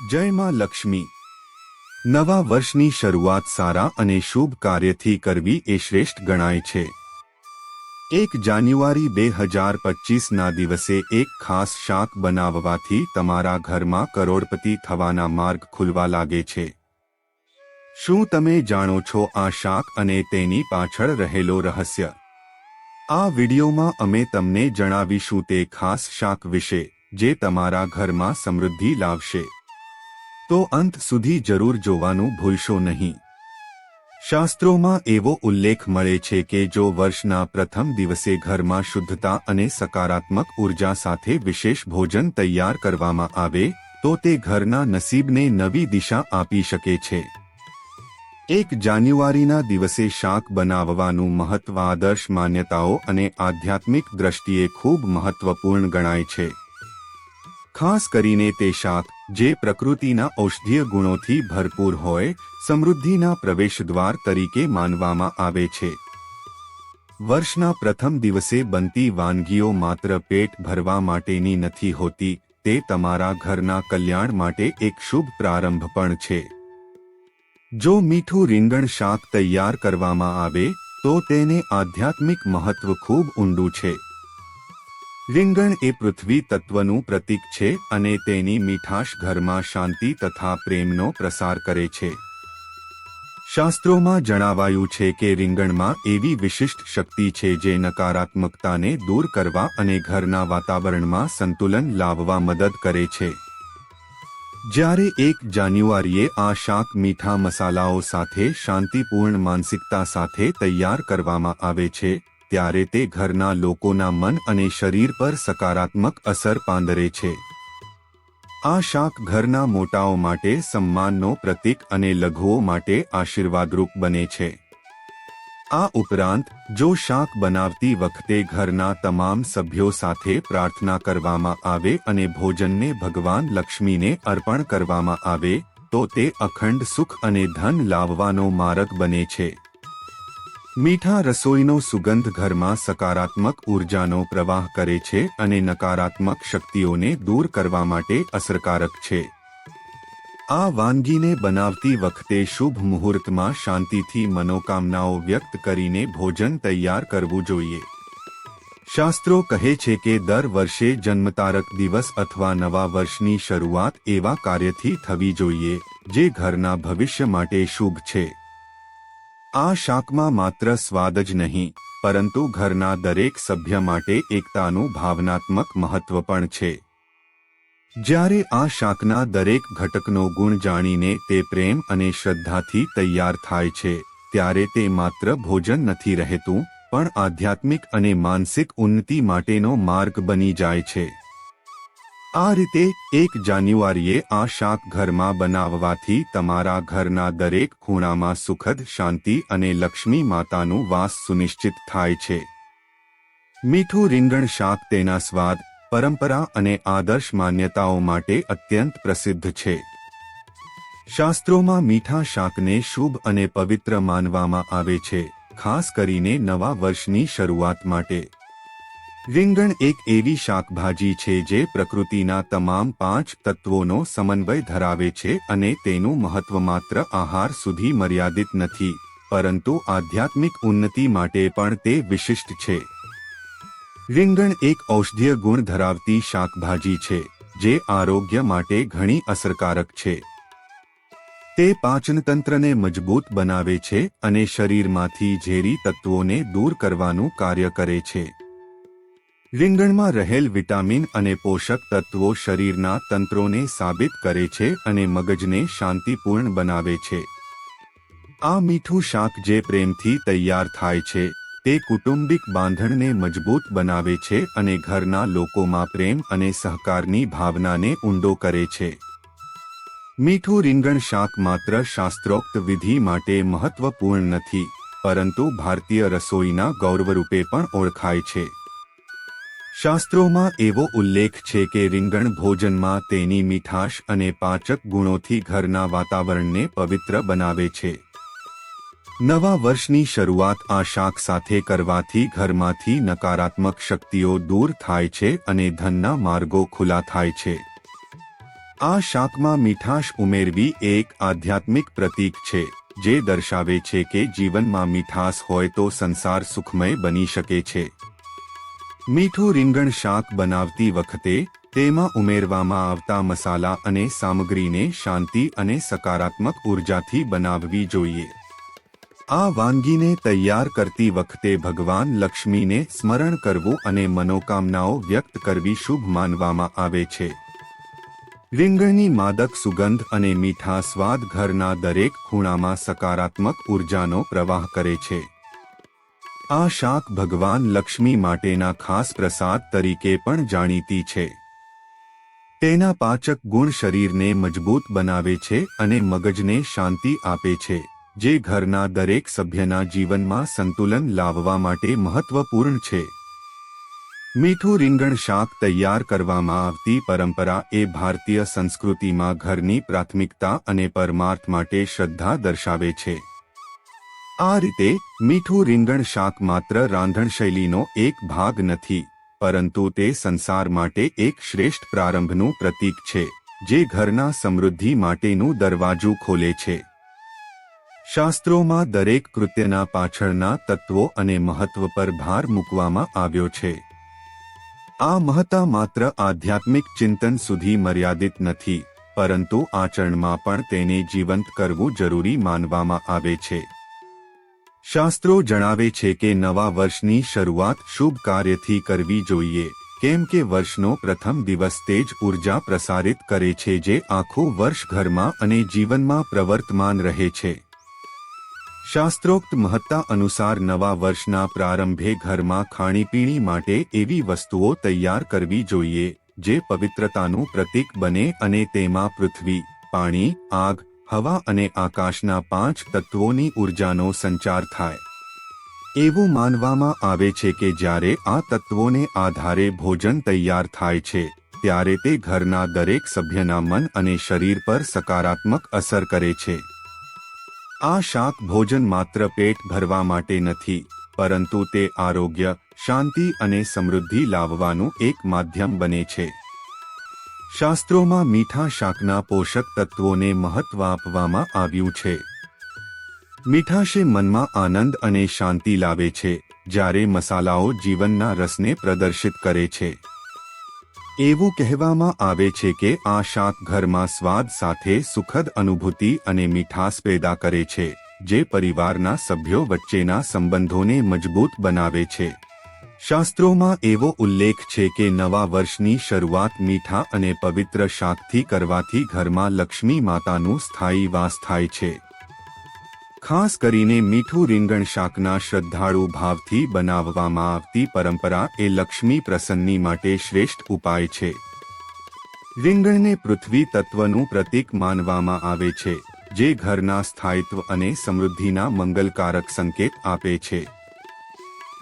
જય માં લક્ષ્મી. નવા વર્ષની શરૂઆત સારા અને શુભ કાર્યથી કરવી એ શ્રેષ્ઠ ગણાય છે. એક જાન્યુઆરી બે હજાર પચીસના દિવસે એક ખાસ શાક બનાવવાથી તમારા ઘરમાં કરોડપતિ થવાના માર્ગ ખુલવા લાગે છે. શું તમે જાણો છો આ શાક અને તેની પાછળ રહેલો રહસ્ય? આ વિડીયોમાં અમે તમને જણાવીશું તે ખાસ શાક વિશે, જે તમારા ઘરમાં સમૃદ્ધિ લાવશે. તો અંત સુધી જરૂર જોવાનું ભૂલશો નહીં. શાસ્ત્રોમાં એવો ઉલ્લેખ મળે છે કે જો વર્ષના પ્રથમ દિવસે ઘરમાં શુદ્ધતા અને સકારાત્મક ઊર્જા સાથે વિશેષ ભોજન તૈયાર કરવામાં આવે, તો તે ઘરના નસીબને નવી દિશા આપી શકે છે. એક જાન્યુઆરીના દિવસે શાક બનાવવાનું મહત્વ આદર્શ માન્યતાઓ અને આધ્યાત્મિક દ્રષ્ટિએ ખૂબ મહત્વપૂર્ણ ગણાય છે. ખાસ કરીને તે શાક જે પ્રકૃતિના ઔષધીય ગુણોથી ભરપૂર હોય, સમૃદ્ધિના પ્રવેશદ્વાર તરીકે માનવામાં આવે છે. વર્ષના પ્રથમ દિવસે બનતી વાનગીઓ માત્ર પેટ ભરવા માટેની નથી હોતી, તે તમારા ઘરના કલ્યાણ માટે એક શુભ પ્રારંભ પણ છે. જો મીઠું રીંગણ શાક તૈયાર કરવામાં આવે, તો તેને આધ્યાત્મિક મહત્વ ખૂબ ઊંડું છે. રીંગણ એ પૃથ્વી તત્વનું પ્રતીક છે અને તેની મીઠાશ ઘરમાં શાંતિ તથા પ્રેમનો પ્રસાર કરે છે. શાસ્ત્રોમાં જણાવાયું છે કે રીંગણમાં એવી વિશિષ્ટ શક્તિ છે જે નકારાત્મકતાને દૂર કરવા અને ઘરના વાતાવરણમાં સંતુલન લાવવા મદદ કરે છે. જ્યારે એક જાન્યુઆરીએ આ શાક મીઠા મસાલાઓ સાથે શાંતિપૂર્ણ માનસિકતા સાથે તૈયાર કરવામાં આવે છે ત્યારે તે ઘરના લોકોના મન અને શરીર પર સકારાત્મક અસર પાંદરે છે. આ શાક ઘરના મોટાઓ માટે સન્માનનો પ્રતીક અને લઘુઓ માટે આશીર્વાદરૂપ બને છે. આ ઉપરાંત, જો શાક બનાવતી વખતે ઘરના તમામ સભ્યો સાથે પ્રાર્થના કરવામાં આવે અને ભોજનને ભગવાન લક્ષ્મીને અર્પણ કરવામાં આવે, તો તે અખંડ સુખ અને ધન લાવવાનો માર્ગ બને છે. મીઠા રસોઈનો સુગંધ ઘરમાં સકારાત્મક ઉર્જાનો પ્રવાહ કરે છે અને નકારાત્મક શક્તિઓને દૂર કરવા માટે અસરકારક છે. આ વાનગીને બનાવતી વખતે શુભ મુહૂર્તમાં શાંતિથી મનોકામનાઓ વ્યક્ત કરીને ભોજન તૈયાર કરવું જોઈએ. શાસ્ત્રો કહે છે કે દર વર્ષે જન્મતારક દિવસ અથવા નવા વર્ષની શરૂઆત એવા કાર્યથી થવી જોઈએ, જે ઘરના ભવિષ્ય માટે શુભ છે. આ શાકમાં માત્ર સ્વાદ જ નહીં, પરંતુ ઘરના દરેક સભ્ય માટે એકતાનું ભાવનાત્મક મહત્વ પણ છે. જ્યારે આ શાકના દરેક ઘટકનો ગુણ જાણીને તે પ્રેમ અને શ્રદ્ધાથી તૈયાર થાય છે, ત્યારે તે માત્ર ભોજન નથી રહેતું, પણ આધ્યાત્મિક અને માનસિક ઉન્નતિ માટેનો માર્ગ બની જાય છે. આ રીતે એક જાન્યુઆરીએ આ શાક ઘરમાં બનાવવાથી તમારા ઘરના દરેક ખૂણામાં સુખદ શાંતિ અને લક્ષ્મી માતાનું વાસ સુનિશ્ચિત થાય છે. મીઠું રીંગણ શાક તેના સ્વાદ, પરંપરા અને આદર્શ માન્યતાઓ માટે અત્યંત પ્રસિદ્ધ છે. શાસ્ત્રોમાં મીઠા શાકને શુભ અને પવિત્ર માનવામાં આવે છે, ખાસ કરીને નવા વર્ષની શરૂઆત માટે. રીંગણ એક એવી શાકભાજી છે જે પ્રકૃતિના તમામ પાંચ તત્વોનો સમન્વય ધરાવે છે અને તેનું મહત્વ માત્ર આહાર સુધી મર્યાદિત નથી, પરંતુ આધ્યાત્મિક ઉન્નતિ માટે પણ તે વિશિષ્ટ છે. રીંગણ એક ઔષધીય ગુણ ધરાવતી શાકભાજી છે, જે આરોગ્ય માટે ઘણી અસરકારક છે. તે પાચનતંત્રને મજબૂત બનાવે છે અને શરીરમાંથી ઝેરી તત્વોને દૂર કરવાનું કાર્ય કરે છે. રીંગણમાં રહેલ વિટામિન અને પોષક તત્વો શરીરના તંત્રોને સાબિત કરે છે અને મગજને શાંતિપૂર્ણ બનાવે છે. આ મીઠું શાક જે પ્રેમથી તૈયાર થાય છે, તે કુટુંબિક બાંધણને મજબૂત બનાવે છે અને ઘરના લોકોમાં પ્રેમ અને સહકારની ભાવનાને ઊંડો કરે છે. મીઠું રીંગણ શાક માત્ર શાસ્ત્રોક્ત વિધિ માટે મહત્વપૂર્ણ નથી, પરંતુ ભારતીય રસોઈના ગૌરવરૂપે પણ ઓળખાય છે. શાસ્ત્રોમાં એવો ઉલ્લેખ છે કે રીંગણ ભોજનમાં તેની મીઠાશ અને પાચક ગુણોથી ઘરના વાતાવરણને પવિત્ર બનાવે છે. નવા વર્ષની શરૂઆત આ શાક સાથે કરવાથી ઘરમાંથી નકારાત્મક શક્તિઓ દૂર થાય છે અને ધનના માર્ગો ખુલ્લા થાય છે. આ શાકમાં મીઠાશ ઉમેરવી એક આધ્યાત્મિક પ્રતીક છે, જે દર્શાવે છે કે જીવનમાં મીઠાશ હોય તો સંસાર સુખમય બની શકે છે. મીઠું રીંગણ શાક બનાવતી વખતે તેમાં ઉમેરવામાં આવતા મસાલા અને સામગ્રીને શાંતિ અને સકારાત્મક ઉર્જાથી બનાવવી જોઈએ. આ વાનગીને તૈયાર કરતી વખતે ભગવાન લક્ષ્મીને સ્મરણ કરવું અને મનોકામનાઓ વ્યક્ત કરવી શુભ માનવામાં આવે છે. રીંગણની માદક સુગંધ અને મીઠા સ્વાદ ઘરના દરેક ખૂણામાં સકારાત્મક ઉર્જાનો પ્રવાહ કરે છે. આ શાક ભગવાન લક્ષ્મી માટેના ખાસ પ્રસાદ તરીકે પણ જાણીતી છે. તેના પાચક ગુણ શરીરને મજબૂત બનાવે છે અને મગજને શાંતિ આપે છે, જે ઘરના દરેક સભ્યના જીવનમાં સંતુલન લાવવા માટે મહત્વપૂર્ણ છે. મીઠું રીંગણ શાક તૈયાર કરવામાં આવતી પરંપરા એ ભારતીય સંસ્કૃતિમાં ઘરની પ્રાથમિકતા અને પરમાર્થ માટે શ્રદ્ધા દર્શાવે છે. આ રીતે મીઠું રીંગણ શાક માત્ર રાંધણશૈલીનો એક ભાગ નથી, પરંતુ તે સંસાર માટે એક શ્રેષ્ઠ પ્રારંભનું પ્રતીક છે, જે ઘરના સમૃદ્ધિ માટેનું દરવાજું ખોલે છે. શાસ્ત્રોમાં દરેક કૃત્યના પાછળના તત્વો અને મહત્વ પર ભાર મૂકવામાં આવ્યો છે. આ મહત્તા માત્ર આધ્યાત્મિક ચિંતન સુધી મર્યાદિત નથી, પરંતુ આચરણમાં પણ તેને જીવંત કરવું જરૂરી માનવામાં આવે છે. શાસ્ત્રો જણાવે છે કે નવા વર્ષની શરૂઆત શુભ કાર્યથી કરવી જોઈએ, કેમ કે વર્ષનો પ્રથમ દિવસ તે જ ઊર્જા પ્રસારિત કરે છે જે આખું વર્ષ ઘરમાં અને જીવનમાં પ્રવર્તમાન રહે છે. શાસ્ત્રોક્ત મહત્તા અનુસાર નવા વર્ષના પ્રારંભે ઘરમાં ખાણીપીણી માટે એવી વસ્તુઓ તૈયાર કરવી જોઈએ, જે પવિત્રતાનું પ્રતીક બને અને તેમાં પૃથ્વી, પાણી, આગ હવા અને આકાશના પાંચ તત્વોની ઉર્જાનો સંચાર થાય. એવું માનવામાં આવે છે કે જ્યારે આ તત્વોને આધારે ભોજન તૈયાર થાય છે, ત્યારે તે ઘરના દરેક સભ્યના મન અને શરીર પર સકારાત્મક અસર કરે છે. આ શાક ભોજન માત્ર પેટ ભરવા માટે નથી, પરંતુ તે આરોગ્ય, શાંતિ અને સમૃદ્ધિ લાવવાનું એક માધ્યમ બને છે. શાસ્ત્રોમાં મીઠા શાકના પોષક તત્વોને મહત્વ આપવામાં આવ્યું છે. મીઠાશે મનમાં આનંદ અને શાંતિ લાવે છે, જ્યારે મસાલાઓ જીવનના રસને પ્રદર્શિત કરે છે. એવું કહેવામાં આવે છે કે આ શાક ઘરમાં સ્વાદ સાથે સુખદ અનુભૂતિ અને મીઠાસ પેદા કરે છે, જે પરિવારના સભ્યો વચ્ચેના સંબંધોને મજબૂત બનાવે છે. શાસ્ત્રોમાં એવો ઉલ્લેખ છે કે નવા વર્ષની શરૂઆત મીઠા અને પવિત્ર શાકથી કરવાથી ઘરમાં લક્ષ્મી માતાનું સ્થાયી વાસ થાય છે. ખાસ કરીને મીઠું રીંગણ શાકના શ્રદ્ધાળુ ભાવથી બનાવવામાં આવતી પરંપરા એ લક્ષ્મી પ્રસન્ની માટે શ્રેષ્ઠ ઉપાય છે. રીંગણને પૃથ્વી તત્વનું પ્રતીક માનવામાં આવે છે, જે ઘરના સ્થાયિત્વ અને સમૃદ્ધિના મંગલકારક સંકેત આપે છે.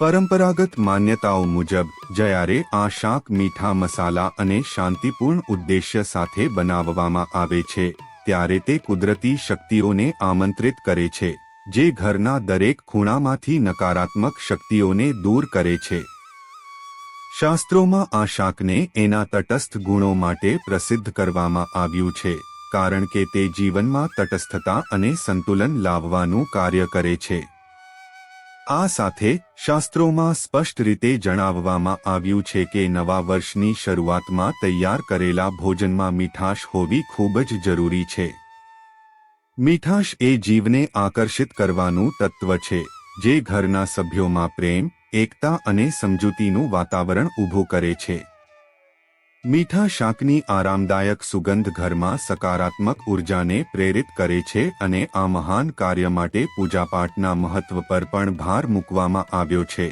પરંપરાગત માન્યતાઓ મુજબ, જ્યારે આ શાક મીઠા મસાલા અને શાંતિપૂર્ણ ઉદ્દેશ્ય સાથે બનાવવામાં આવે છે, ત્યારે તે કુદરતી શક્તિઓને આમંત્રિત કરે છે, જે ઘરના દરેક ખૂણામાંથી નકારાત્મક શક્તિઓને દૂર કરે છે. શાસ્ત્રોમાં આ શાકને એના તટસ્થ ગુણો માટે પ્રસિદ્ધ કરવામાં આવ્યું છે, કારણ કે તે જીવનમાં તટસ્થતા અને સંતુલન લાવવાનું કાર્ય કરે છે. આ સાથે શાસ્ત્રોમાં સ્પષ્ટ રીતે જણાવવામાં આવ્યું છે કે નવા વર્ષની શરૂઆતમાં તૈયાર કરેલા ભોજનમાં મીઠાશ હોવી ખૂબ જ જરૂરી છે. મીઠાશ એ જીવને આકર્ષિત કરવાનું તત્વ છે, જે ઘરના સભ્યોમાં પ્રેમ, એકતા અને સમજૂતીનું વાતાવરણ ઊભું કરે છે. મીઠા શાકની આરામદાયક સુગંધ ઘરમાં સકારાત્મક ઉર્જાને પ્રેરિત કરે છે અને આ મહાન કાર્ય માટે પૂજાપાઠના મહત્વ પર પણ ભાર મૂકવામાં આવ્યો છે.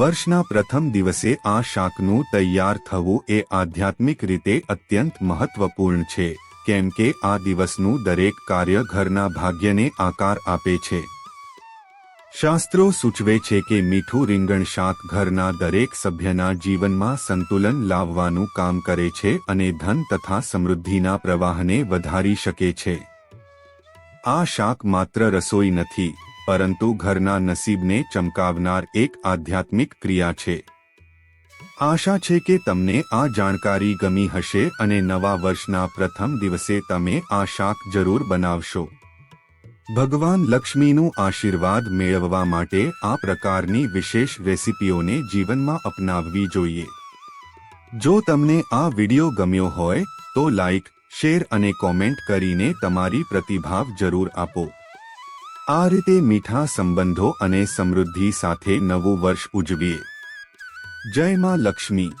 વર્ષના પ્રથમ દિવસે આ શાકનું તૈયાર થવું એ આધ્યાત્મિક રીતે અત્યંત મહત્વપૂર્ણ છે, કેમ કે આ દિવસનું દરેક કાર્ય ઘરના ભાગ્યને આકાર આપે છે. શાસ્ત્રો સૂચવે છે કે મીઠું રીંગણ શાક ઘરના દરેક સભ્યના જીવનમાં સંતુલન લાવવાનું કામ કરે છે અને ધન તથા સમૃદ્ધિના પ્રવાહને વધારી શકે છે. આ શાક માત્ર રસોઈ નથી, પરંતુ ઘરના નસીબને ચમકાવનાર એક આધ્યાત્મિક ક્રિયા છે. આશા છે કે તમને આ જાણકારી ગમી હશે અને નવા વર્ષના પ્રથમ દિવસે તમે આ શાક જરૂર બનાવશો. ભગવાન લક્ષ્મીનું આશીર્વાદ મેળવવા માટે આ પ્રકારની વિશેષ રેસિપીઓને જીવનમાં અપનાવવી જોઈએ. જો તમને આ વિડિયો ગમ્યો હોય, તો લાઈક, શેર અને કોમેન્ટ કરીને તમારી પ્રતિભાવ જરૂર આપો. આ રીતે મીઠા સંબંધો અને સમૃદ્ધિ સાથે નવું વર્ષ ઉજવીએ. જય માં લક્ષ્મી.